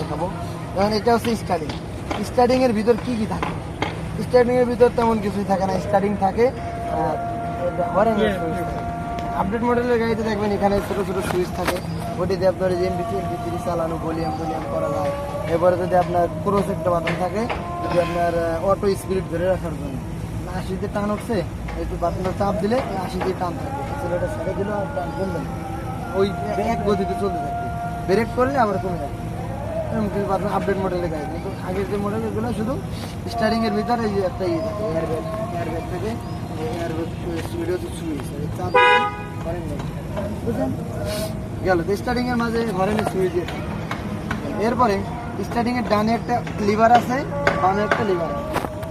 দেখাবো। কারণ এটা হচ্ছে স্টার্টিং স্টার্টিং এর ভিতর কি কি থাকে? স্টার্টিং এর ভিতর তেমন কিছুই থাকে না। স্টার্টিং থাকে আপডেট মডেলের গাড়িতে দেখবেন এখানে ছোট ছোট সুইচ থাকে। ওটিতে আপনার যে এমবি এমবি থ্রি চালানো ভলিউম ভলিউম করা যায়। এরপরে যদি আপনার ক্রোস একটা বাটন থাকে যদি আপনার অটো স্পিড ধরে রাখার জন্য। আশিতে টান উঠছে একটু বাটনটা চাপ দিলে আশিতে টান থাকবে ছেলেটা ছেড়ে দিলে আর টান কমবে ওই এক গতিতে চলতে থাকবে ব্রেক করলে আবার কমে যাবে। এরকম কিছু বাটন আপডেট মডেলের গাড়ি কিন্তু আগের যে মডেল এগুলো শুধু স্টারিং এর ভিতরে এই একটা ইয়ে থাকে এয়ারব্যাগ এয়ারব্যাগ থেকে এয়ারব্যাগ স্পিডে হচ্ছে সুইচ বুঝলেন? গেল, তো স্টার্টিং এর মাঝে হরেনের সুইচ এরপরে স্টার্টিং এর ডানে একটা লিভার আছে, বামে একটা লিভার আছে।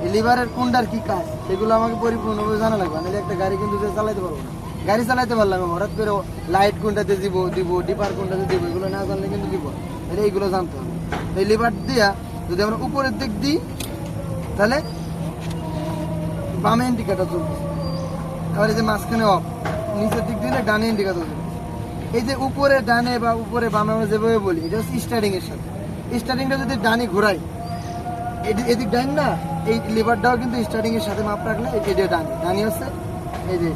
এই লিভারের কোনটার কি কাজ, সেগুলো আমাকে পরিপূর্ণভাবে জানা লাগবে। নাহলে একটা গাড়ি কিন্তু যে চালাতে পারব না। গাড়ি চালাতে পারলাম হঠাৎ করে লাইট কোনটাতে দিব দিব ডিপার কোনটাতে দিব, এগুলো না জানলে কিন্তু দিব তাহলে এইগুলো জানতে হবে। তো এই লিভার দিয়া যদি আমরা উপরের দিক দিই, তাহলে বামে ইন্ডিকেটার চলবে আবার এই যে মাঝখানে অফ নিচের দিক দিলে ডানে ইন্ডিকেটার চলবে এই যে উপরে ডানে বা উপরে বামে আমরা যেভাবে বলি, এটা হচ্ছে স্টার্টিং এর সাথে। স্টার্টিংটা যদি ডানে ঘোরাই, এদি- এদিক ডান না, এই লিভারটাও কিন্তু স্টার্টিং এর সাথে মাপ রাখলে যে ডানি ডানি হচ্ছে, এই যে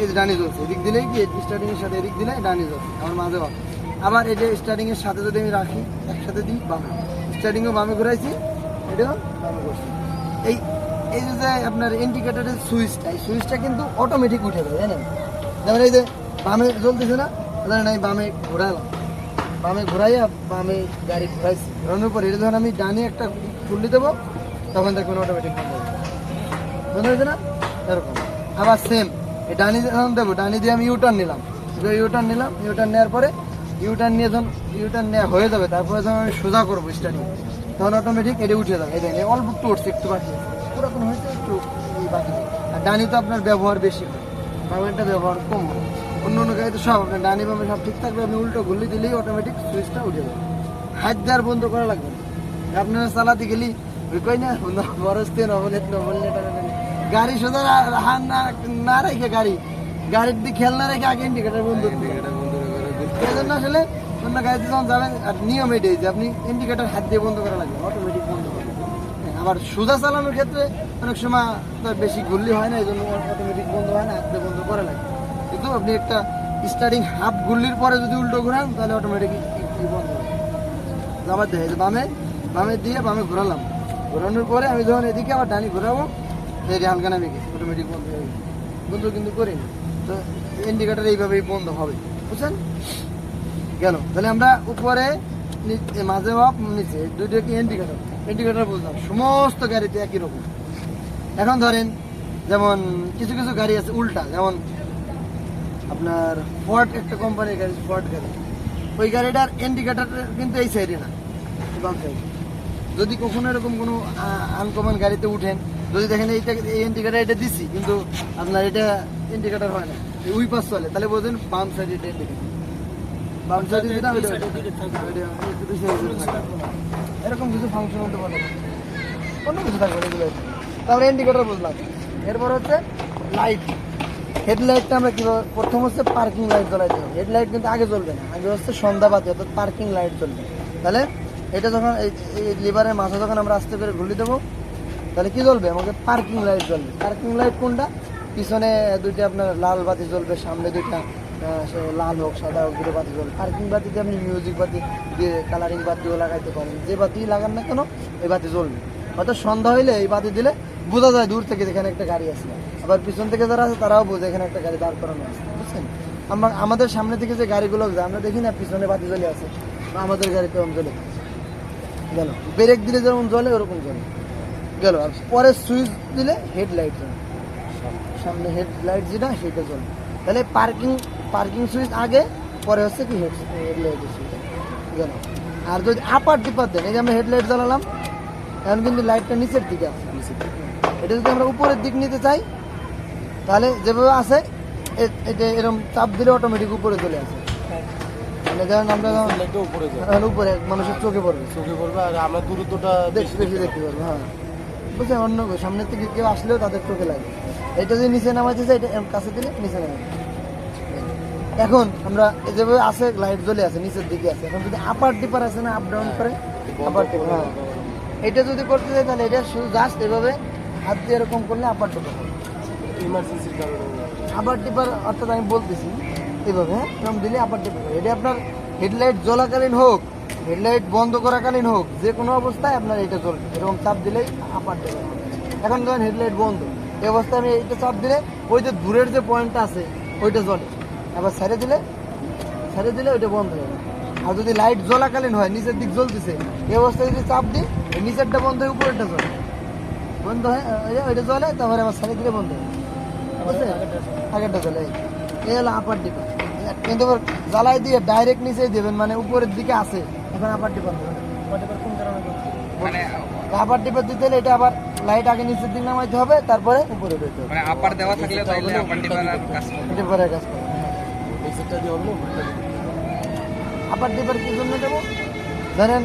এই যে ডানি চলছে। এদিক দিলেই কি স্টার্টিং এর সাথে এদিক দিলে ডানি চলছে, আমার মাঝে বাম আবার এই যে স্টার্টিং এর সাথে যদি আমি রাখি, একসাথে দিই, বামে। স্টার্টিংও বামে ঘুরাইছি, এটাও বামে ঘুরছি। এই এই যে আপনার ইন্ডিকেটারের সুইচটা এই সুইচটা কিন্তু অটোমেটিক উঠে যাবে জানেন? যেমন এই যে বামে চলতেছে না ধরেন আমি বামে ঘোরালাম। বামে ঘোরাইয়া বামে গাড়ি ঘোরাইছি। ঘোরানোর পর এটা যখন আমি ডানে একটা খুললি দেবো, তখন দেখবেন অটোমেটিক বন্ধ যাবে। বন্ধ হয়েছে না? এরকম। আবার সেম এই ডানি যখন দেবো, ডানি দিয়ে আমি ইউটার্ন নিলাম। ইউটার্ন নিলাম ইউটার্ন নেওয়ার পরে ইউটার্ন নিয়ে যখন ইউটার্ন নেওয়া হয়ে যাবে, তারপরে যখন আমি সোজা করব স্টার্টিং, তখন অটোমেটিক এটা উঠে যাবে। দেখেন এই অল্প একটু উঠছে, একটু বাকি। পুরাতন হয়েছে, একটু বাকি আর ডানি তো আপনার ব্যবহার বেশি বামেরটা ব্যবহার কম অন্য অন্য গাড়িতে সব আপনার ডানি, বামে সব ঠিক থাকবে, আপনি উল্টো ঘুরলে দিলেই অটোমেটিক সুইচটা উঠে যাবে। হাত দেওয়ার বন্ধ করা লাগবে আপনার চালাতে গেলি, ওই কই না বরসতে নবলে নবলে গাড়ি সোজা হাত না রেখে গাড়ি। গাড়ির দিকে খেয়াল না রেখে আগে ইন্ডিকেটার বন্ধ। এই জন্য আসলে অন্য গাড়িতে যখন যাবেন আর নিয়ম এটাই যে আপনি ইন্ডিকেটার হাত দিয়ে বন্ধ করা লাগবে অটোমেটিক বন্ধ হবে হ্যাঁ, আবার সোজা চালানোর ক্ষেত্রে অনেক সময় বেশি ঘুরলি হয় না এই জন্য অটোমেটিক বন্ধ হয় না হাত দিয়ে বন্ধ করা লাগে। কিন্তু আপনি একটা স্টার্টিং হাফ ঘুরলির পরে যদি উল্টো ঘুরান তাহলে অটোমেটিক বন্ধ হবে আবার দেখে যে বামে বামে দিয়ে বামে ঘোরালাম। ঘোরানোর পরে আমি যখন এদিকে আবার ডানি ঘোরাবো এই হালকা নামে গেছে অটোমেটিক বন্ধ হয়ে গেছে। বন্ধ কিন্তু করিনি। তো ইন্ডিকেটার এইভাবেই বন্ধ হবে। বুঝছেন? গেল। তাহলে আমরা উপরে মাঝে বাপ নিচে দুইটা কি ইন্ডিকেটার ইন্ডিকেটার বুঝলাম। সমস্ত গাড়িতে একই রকম। এখন ধরেন, যেমন কিছু কিছু গাড়ি আছে উল্টা, যেমন আপনার ফোর্ড একটা কোম্পানির গাড়ি ফোর্ড গাড়ি। ওই গাড়িটার ইন্ডিকেটার কিন্তু এই সাইডে না, বাম সাইডে যদি কখনো এরকম কোনো আনকমন গাড়িতে উঠেন, যদি দেখেন এইটা এই ইন্ডিকেটার এটা দিছি, কিন্তু আপনার এটা ইন্ডিকেটার হয় না উই পাস চলে, তাহলে বোঝেন বাম সাইডে এটা ইন্ডিকেটার এরকম কিছু ফাংশন হতে পারে। অন্য কিছু থাকবে এগুলো তারপরে ইন্ডিকেটার বুঝলাম। এরপর হচ্ছে লাইট হেডলাইটটা আমরা কীভাবে প্রথম হচ্ছে পার্কিং লাইট জ্বলাইতে হবে। হেডলাইট কিন্তু আগে জ্বলবে না। আগে হচ্ছে সন্ধ্যাবাতি অর্থাৎ পার্কিং লাইট জ্বলবে। তাহলে এটা যখন এই লিভারের মাথা যখন আমরা আস্তে করে ঘুরলি দেবো, তাহলে কি জ্বলবে? আমাকে পার্কিং লাইট জ্বলবে। পার্কিং লাইট কোনটা? পিছনে দুইটা আপনার লাল বাতি জ্বলবে, সামনে দুইটা সে লাল হোক, সাদা হোক, দুটো বাতি জ্বলবে পার্কিং বাতিতে আপনি মিউজিক বাতি দিয়ে কালারিং বাতিও লাগাইতে পারেন। যে বাতি লাগান না কেন, এই বাতি জ্বলবে। হয়তো সন্ধ্যা হইলে এই বাতি দিলে বোঝা যায় দূর থেকে যেখানে একটা গাড়ি আছে। আবার পিছন থেকে যারা আছে, তারাও বোঝে এখানে একটা গাড়ি দাঁড় করানো আছে। বুঝছেন? আমরা, আমাদের সামনে থেকে যে গাড়িগুলো যায়, আমরা দেখি না পিছনে বাতি জ্বলে আছে আমাদের গাড়িতে ওরকম জ্বলে। গেল। ব্রেক দিলে যেমন জ্বলে, ওরকম জ্বলে। গেল। আর পরে সুইচ দিলে হেডলাইট জ্বলে। সামনে হেডলাইট যেটা, সেটা জ্বলে। তাহলে পার্কিং পার্কিং সুইচ আগে পরে হচ্ছে কি হেড হেডলাইটের সুইচ। আর যদি আপার টিপার দেন এই যে আমরা হেডলাইট জ্বালালাম এখন কিন্তু লাইটটা নিচের দিকে আছে। এটা যদি আমরা উপরের দিক নিতে চাই তাহলে যেভাবে আছে এটা এরকম চাপ দিলে অটোমেটিক উপরে চলে আসে। মানে ধরেন আমরা উপরে উপরে মানুষের চোখে পড়বে। চোখে পড়বে আর আমরা দূরত্বটা বেশি বেশি দেখতে পারব হ্যাঁ। বুঝছেন? অন্য কেউ, সামনের থেকে কেউ আসলেও তাদের চোখে লাগে। এটা যদি নিচে নামাইতে চাই এটা কাছে দিলে নিচে নামে এখন আমরা যেভাবে আছে লাইট জ্বলে আছে নিচের দিকে আছে। এখন যদি আপার ডিপার আছে না আপ ডাউন করে আপার ডিপার হ্যাঁ। এটা যদি করতে চাই তাহলে এটা শুধু জাস্ট এভাবে হাত দিয়ে এরকম করলে আপার ডিপার ইমার্জেন্সির কারণে। আপার ডিপার অর্থাৎ আমি বলতেছি এইভাবে হ্যাঁ এরকম দিলে আপার টিপার এটা আপনার হেডলাইট জ্বলাকালীন হোক হেডলাইট বন্ধ করাকালীন হোক যে কোনো অবস্থায় আপনার এটা জ্বলবে। এরকম চাপ দিলেই আপার টিপার এখন ধরেন হেডলাইট বন্ধ। এই অবস্থায় আমি এইটা চাপ দিলে ওই যে দূরের যে পয়েন্টটা আছে ওইটা জ্বলে। আবার ছেড়ে দিলে ছেড়ে দিলে ওইটা বন্ধ হয়ে যাবে। আর যদি লাইট জ্বলাকালীন হয় নিচের দিক জ্বলতেছে এই অবস্থায় যদি চাপ দিই নিচেরটা বন্ধ হয়ে উপরেরটা জ্বলে। বন্ধ হয় ওইটা জ্বলে তারপরে আবার ছেড়ে দিলে বন্ধ হয়? আগেরটা চলে এই। হলো আপার ডিপার কিন্তু এবার জ্বালাই দিয়ে ডাইরেক্ট নিচেই দেবেন মানে উপরের দিকে আছে এখন আপার ডিপার দেবেন মানে আপার ডিপার দিতে হলে এটা আবার লাইট আগে নিচের দিকে নামাইতে হবে তারপরে উপরে দিতে হবে। মানে আপার দেওয়া থাকলে তাহলে আপার আর কাজ পরে কাজ করবে। নিচেরটা দিয়ে? আপার ডিপার কি জন্য দেবো ধরেন,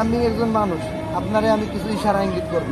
আমি একজন মানুষ, আপনারে আমি কিছু ইশারা ইঙ্গিত করব